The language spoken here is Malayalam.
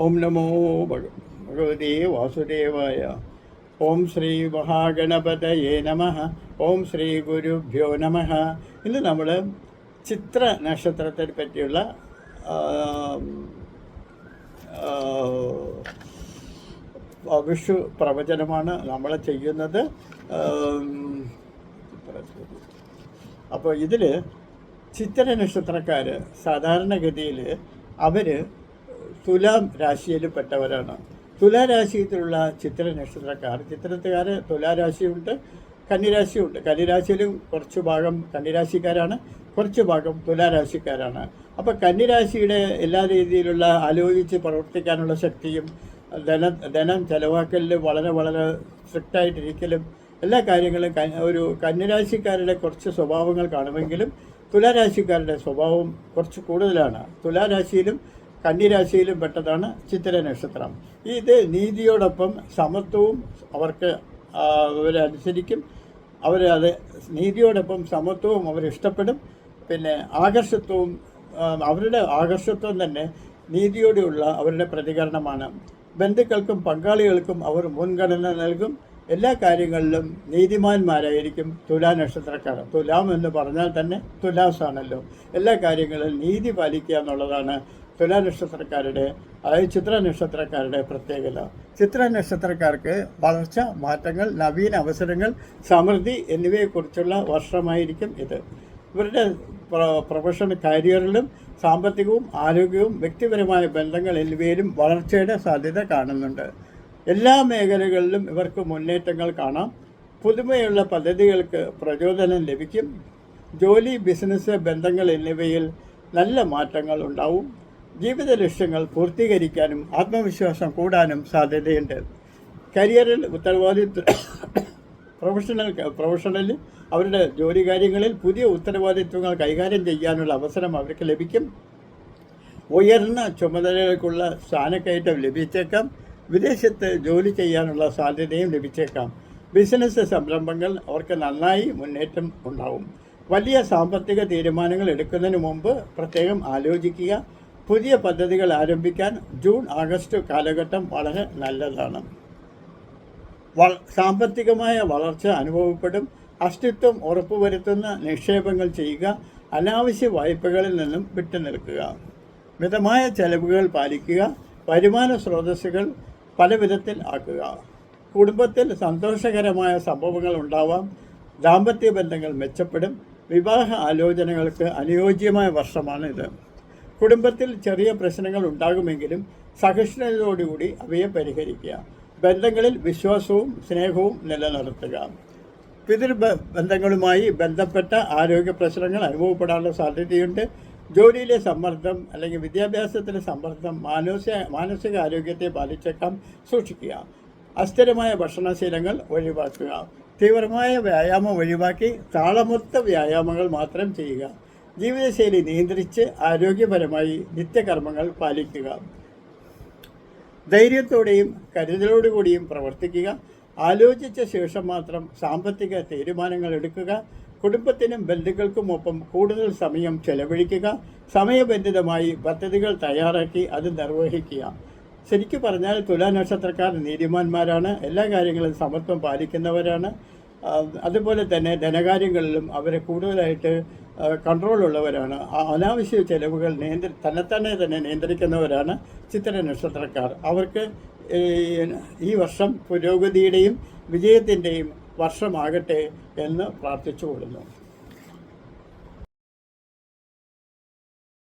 ഓം നമോ ഭഗ- ഭഗവതേ വാസുദേവായ. ഓം ശ്രീ മഹാഗണപതയേ നമ. ഓം ശ്രീ ഗുരുഭ്യോ നമ. ഇന്ന് നമ്മൾ ചിത്ര നക്ഷത്രത്തെ പറ്റിയുള്ള വിഷു പ്രവചനമാണ് നമ്മൾ ചെയ്യുന്നത്. അപ്പോൾ ഇതിൽ ചിത്ര നക്ഷത്രക്കാർ സാധാരണഗതിയിൽ അവർ തുലാം രാശിയിൽപ്പെട്ടവരാണ്. തുലാരാശിയിലുള്ള ചിത്ര നക്ഷത്രക്കാർ ചിത്രത്തുകാർ തുലാരാശിയുണ്ട് കന്നിരാശിയുണ്ട്. കന്നിരാശിയിലും കുറച്ച് ഭാഗം കന്നിരാശിക്കാരാണ് കുറച്ച് ഭാഗം തുലാരാശിക്കാരാണ്. അപ്പോൾ കന്നിരാശിയുടെ എല്ലാ രീതിയിലുള്ള ആലോചിച്ച് പ്രവർത്തിക്കാനുള്ള ശക്തിയും ധനം ധനം ചെലവാക്കലിൽ വളരെ വളരെ സ്ട്രിക്റ്റായിട്ടിരിക്കലും എല്ലാ കാര്യങ്ങളും ഒരു കന്നിരാശിക്കാരുടെ കുറച്ച് സ്വഭാവങ്ങൾ കാണുമെങ്കിലും തുലാരാശിക്കാരുടെ സ്വഭാവം കുറച്ച് കൂടുതലാണ്. തുലാരാശിയിലും കന്നിരാശിയിലും പെട്ടതാണ് ചിത്തിര നക്ഷത്രം. ഇത് നീതിയോടൊപ്പം സമത്വവും അവർക്ക് അവരനുസരിക്കും അവരത് നീതിയോടൊപ്പം സമത്വവും അവരിഷ്ടപ്പെടും പിന്നെ ആകർഷത്വവും അവരുടെ ആകർഷത്വം തന്നെ നീതിയോടെയുള്ള അവരുടെ പ്രതികരണമാണ്. ബന്ധുക്കൾക്കും പങ്കാളികൾക്കും അവർ മുൻഗണന നൽകും. എല്ലാ കാര്യങ്ങളിലും നീതിമാന്മാരായിരിക്കും തുലാ നക്ഷത്രക്കാർ. തുലാം എന്ന് പറഞ്ഞാൽ തന്നെ തുലാസാണല്ലോ. എല്ലാ കാര്യങ്ങളിലും നീതി പാലിക്കുക എന്നുള്ളതാണ് തുലാ നക്ഷത്രക്കാരുടെ അതായത് ചിത്ര നക്ഷത്രക്കാരുടെ പ്രത്യേകത. ചിത്ര നക്ഷത്രക്കാർക്ക് വളർച്ച മാറ്റങ്ങൾ നവീന അവസരങ്ങൾ സമൃദ്ധി എന്നിവയെക്കുറിച്ചുള്ള വർഷമായിരിക്കും ഇത്. ഇവരുടെ പ്രൊഫഷണൽ കരിയറിലും സാമ്പത്തികവും ആരോഗ്യവും വ്യക്തിപരമായ ബന്ധങ്ങൾ എന്നിവയിലും വളർച്ചയുടെ സാധ്യത കാണുന്നുണ്ട്. എല്ലാ മേഖലകളിലും ഇവർക്ക് മുന്നേറ്റങ്ങൾ കാണാം. പുതുമയുള്ള പദ്ധതികൾക്ക് പ്രചോദനം ലഭിക്കും. ജോലി ബിസിനസ് ബന്ധങ്ങൾ എന്നിവയിൽ നല്ല മാറ്റങ്ങൾ ഉണ്ടാവും. ജീവിത ലക്ഷ്യങ്ങൾ പൂർത്തീകരിക്കാനും ആത്മവിശ്വാസം കൂടാനും സാധ്യതയുണ്ട്. കരിയറിൽ ഉത്തരവാദിത്വ പ്രൊഫഷണൽ പ്രൊഫഷണലിൽ അവരുടെ ജോലി കാര്യങ്ങളിൽ പുതിയ ഉത്തരവാദിത്വങ്ങൾ കൈകാര്യം ചെയ്യാനുള്ള അവസരം അവർക്ക് ലഭിക്കും. ഉയർന്ന ചുമതലകൾക്കുള്ള സ്ഥാനക്കയറ്റം ലഭിച്ചേക്കാം. വിദേശത്ത് ജോലി ചെയ്യാനുള്ള സാധ്യതയും ലഭിച്ചേക്കാം. ബിസിനസ് സംരംഭങ്ങൾ അവർക്ക് നന്നായി മുന്നേറ്റം ഉണ്ടാവും. വലിയ സാമ്പത്തിക തീരുമാനങ്ങൾ എടുക്കുന്നതിന് മുമ്പ് പ്രത്യേകം ആലോചിക്കുക. പുതിയ പദ്ധതികൾ ആരംഭിക്കാൻ ജൂൺ ആഗസ്റ്റ് കാലഘട്ടം വളരെ നല്ലതാണ്. സാമ്പത്തികമായ വളർച്ച അനുഭവപ്പെടും. അസ്തിത്വം ഉറപ്പുവരുത്തുന്ന നിക്ഷേപങ്ങൾ ചെയ്യുക അനാവശ്യ വായ്പകളിൽ നിന്നും വിട്ടുനിൽക്കുക. മിതമായ ചെലവുകൾ പാലിക്കുക വരുമാന സ്രോതസ്സുകൾ പല വിധത്തിൽ ആക്കുക. കുടുംബത്തിൽ സന്തോഷകരമായ സംഭവങ്ങൾ ഉണ്ടാവാം ദാമ്പത്യ ബന്ധങ്ങൾ മെച്ചപ്പെടും വിവാഹ ആലോചനകൾക്ക് അനുയോജ്യമായ വർഷമാണ് ഇത് കുടുംബത്തിൽ ചെറിയ പ്രശ്നങ്ങൾ ഉണ്ടാകുമെങ്കിലും സഹിഷ്ണുതയോടുകൂടി അവയെ പരിഹരിക്കുക. ബന്ധങ്ങളിൽ വിശ്വാസവും സ്നേഹവും നിലനിർത്തുക. പിതൃ ബന്ധങ്ങളുമായി ബന്ധപ്പെട്ട ആരോഗ്യ പ്രശ്നങ്ങൾ അനുഭവപ്പെടാനുള്ള സാധ്യതയുണ്ട്. ജോലിയിലെ സമ്മർദ്ദം അല്ലെങ്കിൽ വിദ്യാഭ്യാസത്തിലെ സമ്മർദ്ദം മാനസിക മാനസിക ആരോഗ്യത്തെ ബാധിച്ചേക്കാം സൂക്ഷിക്കുക. അസ്ഥിരമായ ഭക്ഷണശീലങ്ങൾ ഒഴിവാക്കുക. തീവ്രമായ വ്യായാമം ഒഴിവാക്കി താളമൊത്ത വ്യായാമങ്ങൾ മാത്രം ചെയ്യുക. ജീവിതശൈലി നിയന്ത്രിച്ച് ആരോഗ്യപരമായി നിത്യകർമ്മങ്ങൾ പാലിക്കുക. ധൈര്യത്തോടെയും കരുതലോടുകൂടിയും പ്രവർത്തിക്കുക. ആലോചിച്ച ശേഷം മാത്രം സാമ്പത്തിക തീരുമാനങ്ങൾ എടുക്കുക. കുടുംബത്തിനും ബന്ധുക്കൾക്കുമൊപ്പം കൂടുതൽ സമയം ചെലവഴിക്കുക. സമയബന്ധിതമായി പദ്ധതികൾ തയ്യാറാക്കി അത് നിർവഹിക്കുക. ശരിക്കു പറഞ്ഞാൽ തുലാനക്ഷത്രക്കാർ നീതിമാന്മാരാണ്. എല്ലാ കാര്യങ്ങളും സമത്വം പാലിക്കുന്നവരാണ്. അതുപോലെ തന്നെ ധനകാര്യങ്ങളിലും അവരെ കൂടുതലായിട്ട് കൺട്രോൾ ഉള്ളവരാണ് അനാവശ്യ ചെലവുകൾ നിയന്ത്രി തന്നെത്തന്നെ തന്നെ നിയന്ത്രിക്കുന്നവരാണ് ചിത്ര നക്ഷത്രക്കാർ അവർക്ക് ഈ വർഷം പുരോഗതിയുടെയും വിജയത്തിന്റെയും വർഷമാകട്ടെ എന്ന് പ്രാർത്ഥിച്ചു പ്രാർത്ഥിച്ചുകൊള്ളുന്നു.